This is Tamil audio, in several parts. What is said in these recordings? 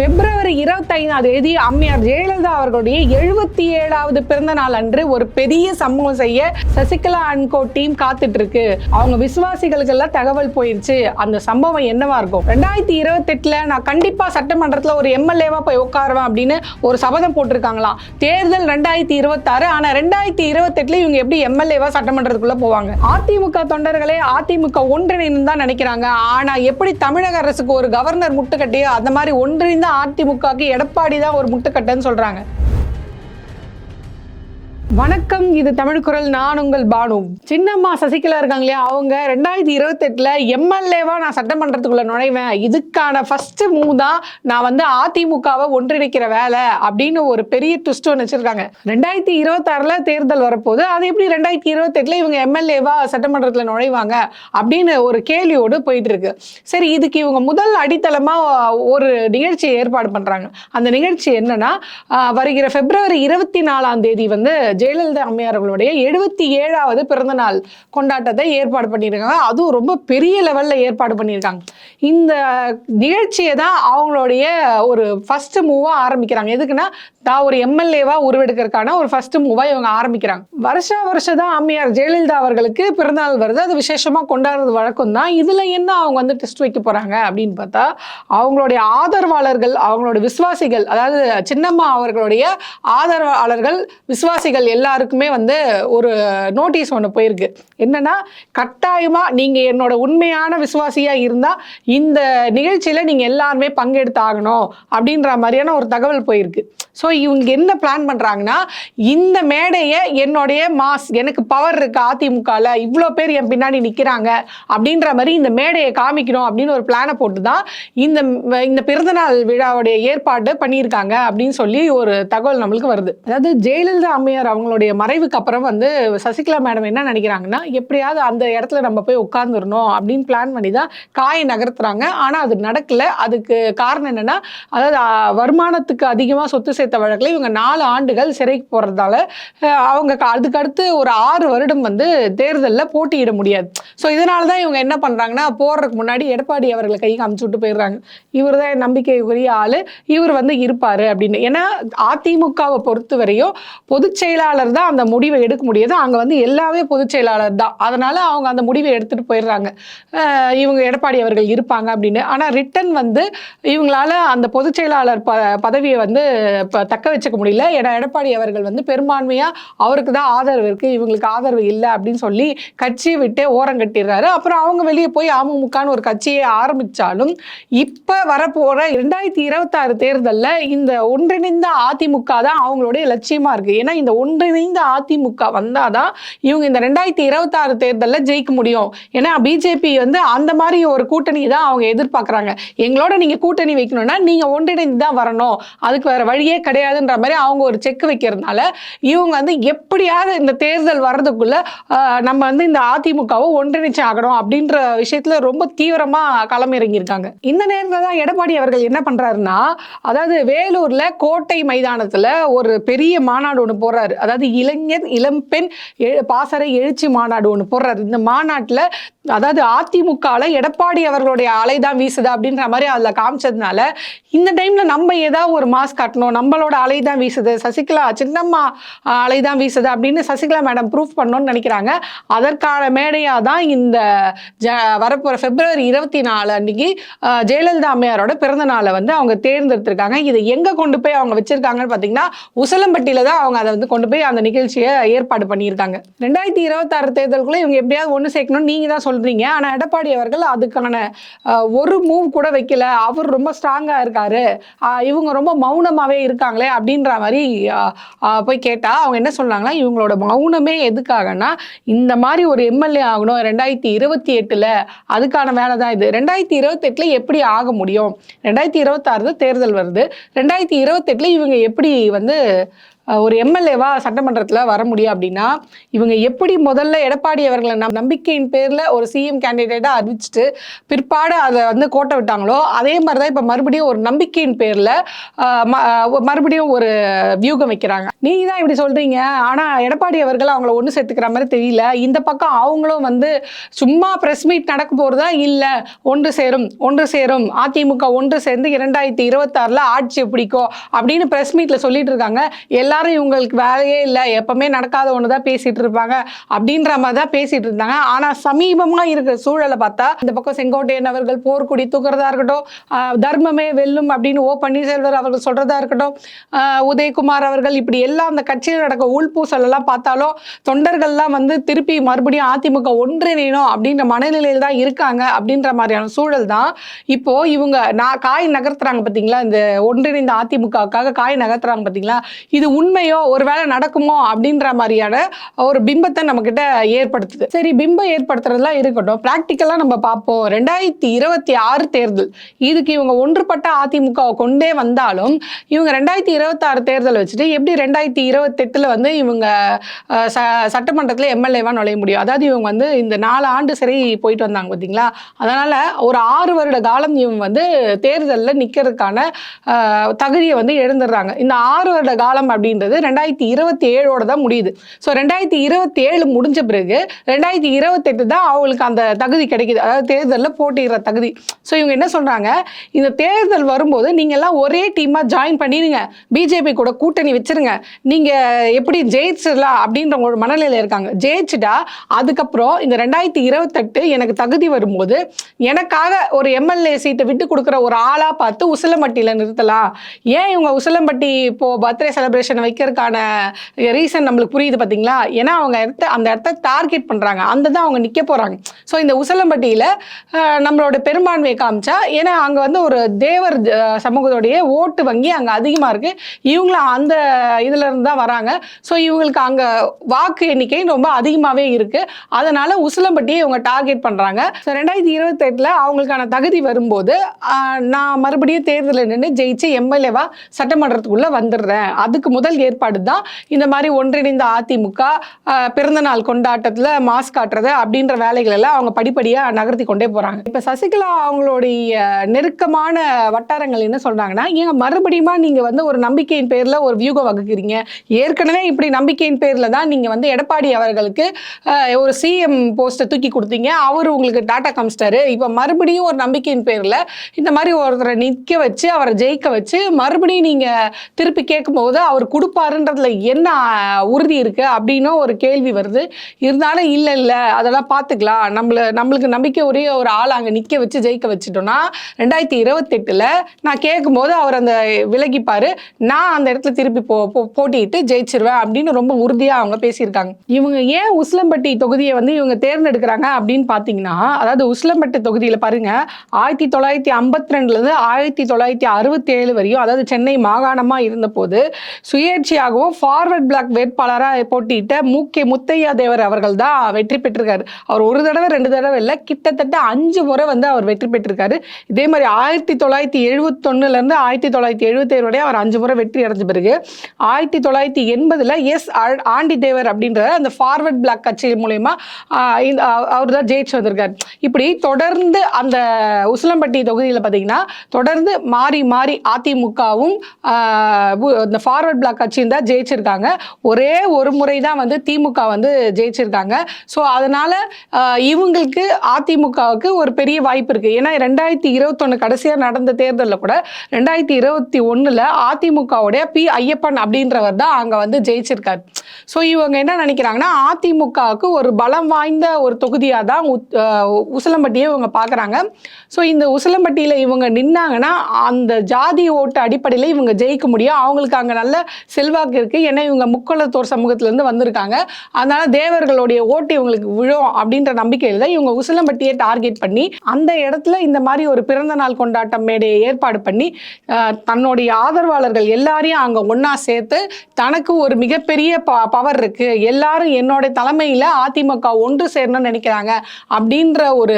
பிப்ரவரி இருபத்தைந்தாம் தேதி அம்மையார் ஜெயலலிதா அவர்களுடைய எழுபத்தி ஏழாவது பிறந்த நாள் அன்று ஒரு பெரிய சம்பவம் செய்ய சசிகலா அன்கோ டீம் காத்துட்டு இருக்கு அவங்க விசுவாசிகளுக்கு எல்லாம் தகவல் போயிருச்சு. அந்த சம்பவம் என்னவா இருக்கும்? ரெண்டாயிரத்தி இருபத்தெட்டுல நான் கண்டிப்பா சட்டமன்றத்துல ஒரு எம்எல்ஏவா போய் உட்காருவேன் அப்படின்னு ஒரு சபதம் போட்டிருக்காங்களாம். தேர்தல் ரெண்டாயிரத்தி இருபத்தாறு. ஆனா ரெண்டாயிரத்தி இருபத்தெட்டுல இவங்க எப்படி எம்எல்ஏவா சட்டமன்றத்துக்குள்ள போவாங்க? அதிமுக தொண்டர்களே அதிமுக ஒன்றிணைந்து தான் நினைக்கிறாங்க. ஆனா எப்படி தமிழக அரசுக்கு ஒரு கவர்னர் முட்டுக்கட்டியோ அந்த மாதிரி ஒன்றிணைந்து அதிமுகவுக்கு எடப்பாடி தான் ஒரு முட்டுக்கட்டைன்னு சொல்றாங்க. வணக்கம் இது தமிழ் குரல். நான் உங்கள் பானு. சின்னம்மா சசிகலா இருக்காங்க இல்லையா? அவங்க ரெண்டாயிரத்தி இருபத்தெட்டுல எம்எல்ஏவா நான் சட்டமன்றத்துக்குள்ள நுழைவேன். இதுக்கான ஃபர்ஸ்ட் மூவ் தான் நான் வந்து அதிமுகவை ஒன்றிணைக்கிற வேலை அப்படின்னு ஒரு பெரிய ட்விஸ்ட் ஒன்று வச்சிருக்காங்க. ரெண்டாயிரத்தி இருபத்தாறுல தேர்தல் வரப்போது அது எப்படி ரெண்டாயிரத்தி இருபத்தெட்டுல இவங்க எம்எல்ஏவா சட்டமன்றத்தில் நுழைவாங்க அப்படின்னு ஒரு கேள்வியோடு போயிட்டு இருக்கு சரி இதுக்கு இவங்க முதல் அடித்தளமா ஒரு நிகழ்ச்சியை ஏற்பாடு பண்றாங்க. அந்த நிகழ்ச்சி என்னன்னா வருகிற பிப்ரவரி இருபத்தி நாலாம் தேதி வந்து ஜெயலலிதா அம்மையார் அவர்களுடைய எழுபத்தி ஏழாவது பிறந்த நாள் கொண்டாட்டத்தை ஏற்பாடு பண்ணியிருக்காங்க. அதுவும் ரொம்ப பெரிய லெவல்ல ஏற்பாடு பண்ணியிருக்காங்க. இந்த நிகழ்ச்சியை தான் அவங்களுடைய ஒரு ஃபஸ்ட்டு மூவா ஆரம்பிக்கிறாங்க. எதுக்குன்னா தான் ஒரு எம்எல்ஏவா உருவெடுக்கிறதுக்கான ஒரு ஃபர்ஸ்ட் மூவா இவங்க ஆரம்பிக்கிறாங்க. வருஷா வருஷம் தான் அம்மையார் ஜெயலலிதா அவர்களுக்கு பிறந்தநாள் வருது. அது விசேஷமா கொண்டாடுறது வழக்கம் தான் இதுல என்ன அவங்க வந்து டெஸ்ட் வைக்க போறாங்க அப்படின்னு பார்த்தா அவங்களுடைய ஆதரவாளர்கள் அவங்களோட விசுவாசிகள் அதாவது சின்னம்மா அவர்களுடைய ஆதரவாளர்கள் விசுவாசிகள் எல்லாருக்குமே வந்து ஒரு நோட்டீஸ் ஒன்று போயிருக்கு. என்னன்னா கட்டாயமா நீங்க என்னோட உண்மையான விசுவாசியா இருந்தா இந்த நிகழ்ச்சியில நீங்க எல்லாருமே பங்கெடுத்து ஆகணும் அப்படின்ற மாதிரியான ஒரு தகவல் போயிருக்கு. ஸோ இவங்க என்ன பிளான் பண்ணுறாங்கன்னா இந்த மேடையை என்னுடைய மாஸ் எனக்கு பவர் இருக்கு அதிமுகவில் இவ்வளோ பேர் என் பின்னாடி நிற்கிறாங்க அப்படின்ற மாதிரி இந்த மேடையை காமிக்கணும் அப்படின்னு ஒரு பிளானை போட்டு தான் இந்த இந்த பிறந்தநாள் விழாவுடைய ஏற்பாடு பண்ணியிருக்காங்க அப்படின்னு சொல்லி ஒரு தகவல் நம்மளுக்கு வருது. அதாவது ஜெயலலிதா அம்மையார் அவங்களுடைய மறைவுக்கு அப்புறம் வந்து சசிகலா மேடம் என்ன நினைக்கிறாங்கன்னா எப்படியாவது அந்த இடத்துல நம்ம போய் உட்கார்ந்துடணும் அப்படின்னு பிளான் பண்ணி தான் காயை நகர்த்துறாங்க. ஆனால் அது நடக்கல. அதுக்கு காரணம் என்னென்னா அதாவது வருமானத்துக்கு அதிகமாக சொத்து சேர்த்த வழக்கில் இவங்க நாலு ஆண்டுகள் சிறைக்கு போகிறதால அவங்க க- ஒரு ஆறு வருடம் வந்து தேர்தலில் போட்டியிட முடியாது. ஸோ இதனால தான் இவங்க என்ன பண்ணுறாங்கன்னா போடுறதுக்கு முன்னாடி எடப்பாடி அவர்களை கைக்கு அமுச்சு விட்டு போயிடுறாங்க. இவர் தான் நம்பிக்கைக்குரிய ஆள். இவர் வந்து இருப்பார் அப்படின்னு. ஏன்னா அதிமுகவை பொறுத்த வரையும் பொதுச் செயலாளர் தான் அந்த முடிவை எடுக்க முடியாது. அங்கே வந்து எல்லாமே பொதுச் செயலாளர் தான். அதனால் அவங்க அந்த முடிவை எடுத்துகிட்டு போயிடுறாங்க. இவங்க எடப்பாடி அவர்கள் இருப்பாங்க அப்படின்னு. ஆனால் ரிட்டன் வந்து இவங்களால அந்த பொதுச் செயலாளர் ப பதவியை வந்து இப்போ தக்க வச்சுக்க முடியல. ஏன்னா எடப்பாடி அவர்கள் வந்து பெரும்பான்மையாக அவருக்கு தான் ஆதரவு இருக்குது இவங்களுக்கு ஆதரவு இல்லை அப்படின்னு சொல்லி கட்சியை விட்டே ஓரம் கட்டிடுறாரு. அப்புறம் அவங்க வெளியே போய் அமமுகன்னு ஒரு கட்சியை ஆரம்பித்தாலும் இப்போ வரப்போகிற ரெண்டாயிரத்தி இருபத்தாறு தேர்தலில் இந்த ஒன்றிணைந்த அதிமுக தான் அவங்களுடைய லட்சியமாக இருக்குது ஏன்னா இந்த ஒன்றிணைந்த அதிமுக வந்தால் தான் இவங்க இந்த ரெண்டாயிரத்தி இருபத்தாறு தேர்தலில் ஜெயிக்க முடியும். ஏன்னா பிஜேபி வந்து அந்த மாதிரி ஒரு கூட்டணி தான் அவங்க எதிர்பார்க்குறாங்க. எங்களோட நீங்கள் கூட்டணி வைக்கணும்னா நீங்கள் ஒன்றிணைந்து தான் வரணும். அதுக்கு வேற வழியே கிடையாதுன்ற மாதிரி அவங்க ஒரு செக் வைக்கிறதுனால இவங்க வந்து எப்படியாவது இந்த தேர்தல் வர்றதுக்குள்ள நம்ம வந்து இந்த அதிமுகவை ஒன்றிணைச்சு ஆகணும் அப்படின்ற விஷயத்துல ரொம்ப தீவிரமா களமிறங்கியிருக்காங்க. இந்த நேரத்தில் தான் எடப்பாடி அவர்கள் என்ன பண்றாருன்னா அதாவது வேலூர்ல கோட்டை மைதானத்துல ஒரு பெரிய மாநாடு ஒன்று போடுறாரு. அதாவது இளைஞர் இளம்பெண் பாசறை எழுச்சி மாநாடு ஒன்று போடுறாரு. இந்த மாநாட்டில் அதாவது அதிமுகவில் எடப்பாடி அவர்களுடைய அலை தான் வீசுது அப்படின்ற மாதிரி அதில் காமிச்சதுனால இந்த டைம்ல நம்ம ஏதாவது ஒரு மாஸ் காட்டணும் நம்மளோட அலை தான் வீசுது. சசிகலா சின்னம்மா அலை தான் வீசுது அப்படின்னு சசிகலா மேடம் ப்ரூஃப் பண்ணணும்னு நினைக்கிறாங்க. அதற்கான மேடையாக தான் இந்த ஜ வரப்போகிற பிப்ரவரி இருபத்தி நாலு அன்னைக்கு ஜெயலலிதா அம்மையாரோட பிறந்த நாளை வந்து அவங்க தேர்ந்தெடுத்திருக்காங்க. இதை எங்கே கொண்டு போய் அவங்க வச்சிருக்காங்கன்னு பார்த்தீங்கன்னா உசலம்பட்டியில் தான் அவங்க அதை வந்து கொண்டு போய் அந்த நிகழ்ச்சியை ஏற்பாடு பண்ணியிருக்காங்க. ரெண்டாயிரத்தி இருபத்தாறு தேர்தலுக்குள்ள இவங்க எப்படியாவது ஒன்று சேர்க்கணும்னு நீங்கள் தான் சொல்றீங்க. ஆனால் எடப்பாடி அவர்கள் அதுக்கான ஒரு மூவ் கூட வைக்கல. அவர் ரொம்ப ஸ்ட்ராங்காக இருக்காரு. இவங்க ரொம்ப மௌனமாகவே சொல்கிறாங்களே அப்படின்ற மாதிரி போய் கேட்டால் அவங்க என்ன சொன்னாங்கன்னா இவங்களோட மௌனமே எதுக்காகன்னா இந்த மாதிரி ஒரு எம்எல்ஏ ஆகணும் ரெண்டாயிரத்தி இருபத்தி எட்டில் அதுக்கான வேலை தான் இது. ரெண்டாயிரத்தி இருபத்தெட்டில் எப்படி ஆக முடியும்? ரெண்டாயிரத்தி இருபத்தாறு தேர்தல் வருது. ரெண்டாயிரத்தி இருபத்தெட்டில் இவங்க எப்படி வந்து ஒரு எம்எல்ஏவா சட்டமன்றத்தில் வர முடியும் அப்படின்னா இவங்க எப்படி முதல்ல எடப்பாடி அவர்களை நம் நம்பிக்கையின் பேரில் ஒரு சிஎம் கேண்டிடேட்டாக அறிவிச்சிட்டு பிற்பாடு அதை வந்து கோட்டை விட்டாங்களோ அதே மாதிரி தான் இப்போ மறுபடியும் ஒரு நம்பிக்கையின் பேரில் மறுபடியும் ஒரு வியூகம் வைக்கிறாங்க. நீ தான் இப்படி சொல்கிறீங்க ஆனால் எடப்பாடி அவர்கள் அவங்கள ஒன்று சேர்த்துக்கிற மாதிரி தெரியல. இந்த பக்கம் அவங்களும் வந்து சும்மா ப்ரெஸ் மீட் நடக்க போகிறதா இல்லை ஒன்று சேரும் ஒன்று சேரும். அதிமுக ஒன்று சேர்ந்து இரண்டாயிரத்தி இருபத்தாறில் ஆட்சியை பிடிக்கும் அப்படின்னு ப்ரெஸ் மீட்டில் சொல்லிட்டு இருக்காங்க. எல்லாரும் இவங்களுக்கு வேலையே இல்லை. எப்பவுமே நடக்காத ஒன்று தான் பேசிட்டு இருப்பாங்க. அப்படின்ற மாதிரி தான் பேசிட்டு இருந்தாங்க. ஆனால் சமீபமாக இருக்கிற சூழலை பார்த்தா இந்த பக்கம் செங்கோட்டையன் அவர்கள் போர்க்குடி தூக்குறதா இருக்கட்டும் தர்மமே வெல்லும் அப்படின்னு ஓ. பன்னீர்செல்வர் அவர்கள் சொல்றதா இருக்கட்டும் உதயகுமார் அவர்கள் இப்படி எல்லாம் அந்த கட்சியில் நடக்க உள்பூசல் எல்லாம் பார்த்தாலும் தொண்டர்கள்லாம் வந்து திருப்பி மறுபடியும் அதிமுக ஒன்றிணையணும் அப்படின்ற மனநிலையில் தான் இருக்காங்க அப்படின்ற மாதிரியான சூழல் தான். இப்போ இவங்க நான் காய் நகர்த்துறாங்க பார்த்தீங்களா இந்த ஒன்றிணைந்த அதிமுகவுக்காக காய் நகர்த்துறாங்க பார்த்தீங்களா இது உண்மையோ ஒருவேளை நடக்குமோ அப்படின்ற மாதிரியான ஒரு பிம்பத்தை நம்மக்கிட்ட ஏற்படுத்துது. சரி பிம்பம் ஏற்படுத்துறதுலாம் இருக்கட்டும். ப்ராக்டிக்கலாக நம்ம பார்ப்போம். ரெண்டாயிரத்தி இருபத்தி ஆறு தேர்தல். இதுக்கு இவங்க ஒன்றுபட்ட அதிமுகவை கொண்டே வந்தாலும் இவங்க ரெண்டாயிரத்தி இருபத்தாறு தேர்தல் வச்சுட்டு எப்படி ரெண்டாயிரத்தி இருபத்தெட்டில் வந்து இவங்க ச சட்டமன்றத்தில் எம்எல்ஏவாக நுழைய முடியும்? அதாவது இவங்க வந்து இந்த நாலு ஆண்டு சிறை போயிட்டு வந்தாங்க பார்த்தீங்களா அதனால் ஒரு ஆறு வருட காலம் இவங்க வந்து தேர்தலில் நிற்கிறதுக்கான தகுதியை வந்து எழுந்துடுறாங்க இந்த ஆறு வருட காலம் அப்படின்னு அப்படின்றது ரெண்டாயிரத்தி இருபத்தி ஏழோட தான் முடியுது. ஸோ ரெண்டாயிரத்தி இருபத்தி ஏழு முடிஞ்ச பிறகு ரெண்டாயிரத்தி இருபத்தெட்டு தான் அவங்களுக்கு அந்த தகுதி கிடைக்குது. அதாவது தேர்தலில் போட்டிடுற தகுதி. ஸோ இவங்க என்ன சொல்கிறாங்க இந்த தேர்தல் வரும்போது நீங்கள்லாம் ஒரே டீமாக ஜாயின் பண்ணிடுங்க. பிஜேபி கூட கூட்டணி வச்சிருங்க. நீங்கள் எப்படி ஜெயிச்சிடலாம் அப்படின்ற ஒரு மனநிலையில் இருக்காங்க. ஜெயிச்சுட்டா அதுக்கப்புறம் இந்த ரெண்டாயிரத்தி இருபத்தெட்டு எனக்கு தகுதி வரும்போது எனக்காக ஒரு எம்எல்ஏ சீட்டை விட்டு கொடுக்குற ஒரு ஆளாக பார்த்து உசிலம்பட்டியில் நிறுத்தலாம். ஏன் இவங்க உசிலம்பட்டி இப்போது பர்த்டே செலிப்ரேஷன் வைக்கிறதுக்கான ரீசன் நம்மளுக்கு புரியுது பார்த்தீங்களா ஏன்னா அவங்க இடத்த அந்த இடத்த டார்கெட் பண்ணுறாங்க அந்த தான் அவங்க நிற்க போகிறாங்க ஸோ இந்த உசலம்பட்டியில் நம்மளோட பெரும்பான்மையை காமிச்சா ஏன்னா அங்கே வந்து ஒரு தேவர் சமூகத்தோடைய ஓட்டு வங்கி அங்கே அதிகமாக இருக்குது இவங்களும் அந்த இதுலேருந்து தான் வராங்க. ஸோ இவங்களுக்கு அங்கே வாக்கு எண்ணிக்கை ரொம்ப அதிகமாகவே இருக்குது அதனால் உசிலம்பட்டியை இவங்க டார்கெட் பண்ணுறாங்க ஸோ ரெண்டாயிரத்தி இருபத்தெட்டில் அவங்களுக்கான தகுதி வரும்போது நான் மறுபடியும் தேர்தலில் நின்று ஜெயிச்சு எம்எல்ஏவாக சட்டமன்றத்துக்குள்ளே வந்துடுறேன். அதுக்கு முதல் ஏற்பாடு தான் இந்த மாதிரி ஒன்றிணைந்த அதிமுக பிறந்தநாள் கொண்டாட்டத்தில் மாஸ் காட்டுறது அப்படின்ற வேலைகள் எல்லாம் அவங்க படிப்படியாக நகர்த்தி கொண்டே போகிறாங்க இப்போ சசிகலா அவங்களுடைய நெருக்கமான வட்டாரங்கள் என்ன சொல்கிறாங்கன்னா ஏங்க மறுபடியுமா நீங்கள் வந்து ஒரு நம்பிக்கையின் பேரில் ஒரு வியூகம் வகுக்கிறீங்க. ஏற்கனவே இப்படி நம்பிக்கையின் பேரில் தான் நீங்கள் வந்து எடப்பாடி அவர்களுக்கு ஒரு சிஎம் போஸ்ட்டை தூக்கி கொடுத்தீங்க. அவர் உங்களுக்கு டாட்டா காமிச்சிட்டாரு. இப்போ மறுபடியும் ஒரு நம்பிக்கையின் பேரில் இந்த மாதிரி ஒருத்தரை நிற்க வச்சு அவரை ஜெயிக்க வச்சு மறுபடியும் நீங்கள் திருப்பி கேட்கும்போது அவர் கொடுப்பாருன்றதுல என்ன உறுதி இருக்குது அப்படின்னு ஒரு கேள்வி வருது. இருந்தாலும் இல்லை இல்லை அதெல்லாம் பார்த்துக்கலாம் நம்மள நம்மளுக்கு நம்பிக்கை ஒரே ஒரு ஆள் அங்கே நிற்க வச்சு ஜெயிக்க வச்சுட்டோம்னா ரெண்டாயிரத்தி இருபத்தெட்டில் நான் கேட்கும்போது அவர் அந்த விலகிப்பார். நான் அந்த இடத்துல திருப்பி போ போட்டிட்டு ஜெயிச்சிருவேன் அப்படின்னு ரொம்ப உறுதியாக அவங்க பேசியிருக்காங்க. இவங்க ஏன் உசிலம்பட்டி தொகுதியை வந்து இவங்க தேர்ந்தெடுக்கிறாங்க அப்படின்னு பார்த்தீங்கன்னா அதாவது உசிலம்பட்டி தொகுதியில் பாருங்க ஆயிரத்தி தொள்ளாயிரத்தி ஐம்பத்தி ரெண்டுலேருந்து ஆயிரத்தி தொள்ளாயிரத்தி அறுபத்தி ஏழு வரையும் அதாவது சென்னை மாகாணமாக இருந்தபோது சுயேட்சையாகவும் ஃபார்வர்ட் பிளாக் வேட்பாளராக போட்டியிட்ட மு. கே. முத்தையா தேவர் அவர்கள் தான் வெற்றி பெற்றிருக்காரு. அவர் ஒரு தடவை ரெண்டு தடவை இல்லை கிட்டத்தட்ட அஞ்சு முறை வந்து அவர் வெற்றி பெற்றிருக்காரு. இதே மாதிரி ஆயிரத்தி தொள்ளாயிரத்தி எழுபத்தொன்னுலேருந்து ஆயிரத்தி தொள்ளாயிரத்தி எழுபத்தேழு வரை அவர் அஞ்சு முறை வெற்றி அடைஞ்ச பிறகு ஆயிரத்தி தொள்ளாயிரத்தி எண்பதில் எஸ் ஆண்டி தேவர் அப்படின்ற அந்த ஃபார்வர்ட் பிளாக் கட்சி மூலயமா அவர் தான் ஜெயிச்சு வந்திருக்கார். இப்படி தொடர்ந்து அந்த உசிலம்பட்டி தொகுதியில் பார்த்தீங்கன்னா தொடர்ந்து மாறி மாறி அதிமுகவும் இந்த ஃபார்வர்ட் பிளாக் கட்சியும் தான் ஜெயிச்சிருக்காங்க. ஒரே ஒரு முறை தான் வந்து திமுக வந்து ஜெயிச்சிருக்காங்க. ஸோ அதனால இவங்களுக்கு அதிமுகவுக்கு ஒரு பெரிய வாய்ப்பு இருக்கு. ஏன்னா ரெண்டாயிரத்தி இருபத்தொன்னு கடைசியாக நடந்த தேர்தலில் கூட ரெண்டாயிரத்தி இருபத்தி ஒன்றில் அதிமுகவுடைய பி ஐயப்பன் அப்படின்றவர் தான் அங்கே வந்து ஜெயிச்சிருக்காரு. ஸோ இவங்க என்ன நினைக்கிறாங்கன்னா அதிமுகவுக்கு ஒரு பலம் வாய்ந்த ஒரு தொகுதியாக தான் உத்- உசிலம்பட்டியை இவங்க பார்க்குறாங்க ஸோ இந்த உசிலம்பட்டியில் இவங்க நின்னாங்கன்னா அந்த ஜாதி ஓட்டு அடிப்படையில் இவங்க ஜெயிக்க முடியும். அவங்களுக்கு அங்கே நல்ல செல்வாக்கு இருக்குது ஏன்னா இவங்க முக்கொளத்தோர் சமூகத்திலேருந்து வந்திருக்காங்க. அதனால் தேவர்களுடைய ஓட்டு இவங்களுக்கு விழும் அப்படின்ற நம்பிக்கையில் தான் இவங்க உசிலம்பட்டியை டார்கெட் பண்ணி அந்த இடத்துல இந்த மாதிரி ஒரு பிறந்த நாள் கொண்டாட்டம் மேடையை ஏற்பாடு பண்ணி தன்னுடைய ஆதரவாளர்கள் எல்லாரையும் அங்கே ஒன்றா சேர்த்து தனக்கு ஒரு மிகப்பெரிய ப பவர் இருக்குது எல்லாரும் என்னோட தலைமையில் அதிமுக ஒன்று சேரணும்னு நினைக்கிறாங்க அப்படின்ற ஒரு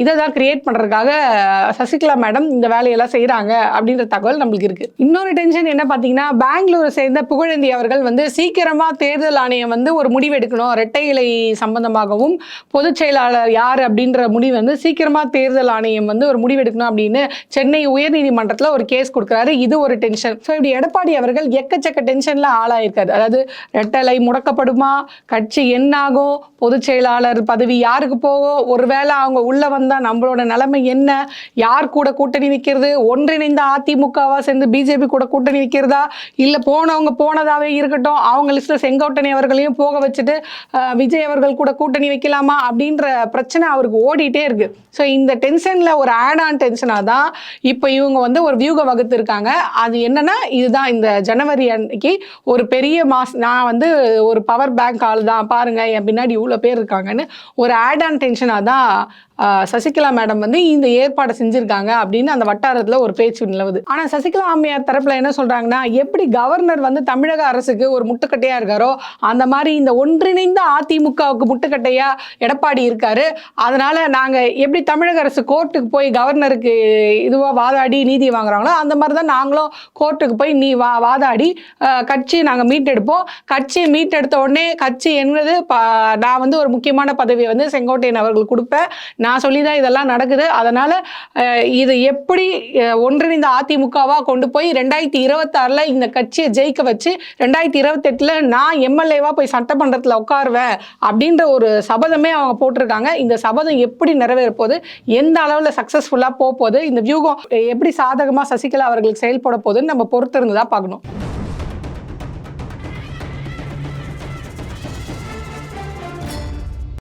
இதை தான் கிரியேட் பண்ணுறதுக்காக சசிகலா மேடம் இந்த வேலையெல்லாம் செய்கிறாங்க அப்படின்ற தகவல் நம்மளுக்கு இருக்குது இன்னொரு டென்ஷன் என்ன பார்த்தீங்கன்னா பெங்களூரை சேர்ந்த புகழேந்தி அவர்கள் வந்து சீக்கிரமா தேர்தல் ஆணையம் வந்து ஒரு முடிவு எடுக்கணும் இரட்டை இலை சம்பந்தமாகவும் பொதுச் செயலாளர் யார் அப்படின்ற முடிவு வந்து சீக்கிரமா தேர்தல் ஆணையம் வந்து ஒரு முடிவு எடுக்கணும் அப்படின்னு சென்னை உயர்நீதிமன்றத்தில் ஒரு கேஸ் கொடுக்குறாரு. இது ஒரு டென்ஷன் ஸோ இப்படி எடப்பாடி அவர்கள் எக்கச்சக்க டென்ஷன்ல ஆளாயிருக்காரு. அதாவது ரெட்டலை முடக்கப்படுமா? கட்சி என்னாகும்? பொதுச் செயலாளர் பதவி யாருக்கு போகும்? ஒருவேளை அவங்க உள்ள வந்தா நம்மளோட நிலைமை என்ன? யார் கூட கூட்டணி நிற்கிறது ஒன்றிணைந்த அதிமுகவா சேர்ந்து பிஜேபி கூட கூட்டணி நிற்கிறதா இல்லை இல்லை போனவங்க போனதாகவே இருக்கட்டும் அவங்க லிஸ்ட்ல செங்கோட்டணி அவர்களையும் போக வச்சுட்டு விஜய் அவர்கள் கூட கூட்டணி வைக்கலாமா அப்படின்ற பிரச்சனை அவருக்கு ஓடிட்டே இருக்கு. ஸோ இந்த டென்ஷன்ல ஒரு ஆட் ஆன் டென்ஷனாக தான் இப்போ இவங்க வந்து ஒரு வியூக வகுத்திருக்காங்க. அது என்னன்னா இதுதான் இந்த ஜனவரி அன்னைக்கு ஒரு பெரிய மாஸ் நான் வந்து ஒரு பவர் பேங்க் ஆள் தான். பாருங்க என் பின்னாடி இவ்வளோ பேர் இருக்காங்கன்னு ஒரு ஆட் ஆன் டென்ஷனாக தான் சசிகலா மேடம் வந்து இந்த ஏற்பாடை செஞ்சிருக்காங்க அப்படின்னு அந்த வட்டாரத்தில் ஒரு பேச்சு நிலவுது. ஆனால் சசிகலா அம்மையார் தரப்பில் என்ன சொல்கிறாங்கன்னா எப்படி கவர்னர் வந்து தமிழக அரசுக்கு ஒரு முட்டுக்கட்டையா இருக்காரோ அந்த மாதிரி இந்த ஒன்றிணைந்த அதிமுகவுக்கு முட்டுக்கட்டையா எடப்பாடி இருக்காரு. அதனால நாங்க எப்படி தமிழக அரசு கோர்ட்டுக்கு போய் கவர்னருக்கு இதுவா வாதாடி நீதி வாங்குறாங்களோ அந்த மாதிரி தான் நாங்களும் கோர்ட்டுக்கு போய் நீ வா வாதாடி கட்சி கட்சியை நாங்கள் மீட்டெடுப்போம். கட்சியை மீட்டெடுத்த உடனே கட்சி என்னது நான் வந்து ஒரு முக்கியமான பதவியை வந்து செங்கோட்டையன் அவர்கள் கொடுப்பேன். நான் சொல்லி தான் இதெல்லாம் நடக்குது. அதனால இது எப்படி ஒன்றிணைந்த அதிமுகவா கொண்டு போய் ரெண்டாயிரத்தி இருபத்தாறில் இந்த கட்சியை ஜெயிக்க வச்சு ரெண்டாயிரத்தி இருபத்தெட்டில் நான் எம்எல்ஏவா போய் சட்டமன்றத்தில் உட்காருவேன் அப்படின்ற ஒரு சபதமே அவங்க போட்டிருக்காங்க. இந்த சபதம் எப்படி நிறைவேற போகுது? எந்த அளவில் சக்ஸஸ்ஃபுல்லாக போக போகுது? இந்த வியூகம் எப்படி சாதகமாக சசிகலா அவர்களுக்கு செயல்பட போகுதுன்னு நம்ம பொறுத்திருந்து தான் பார்க்கணும்.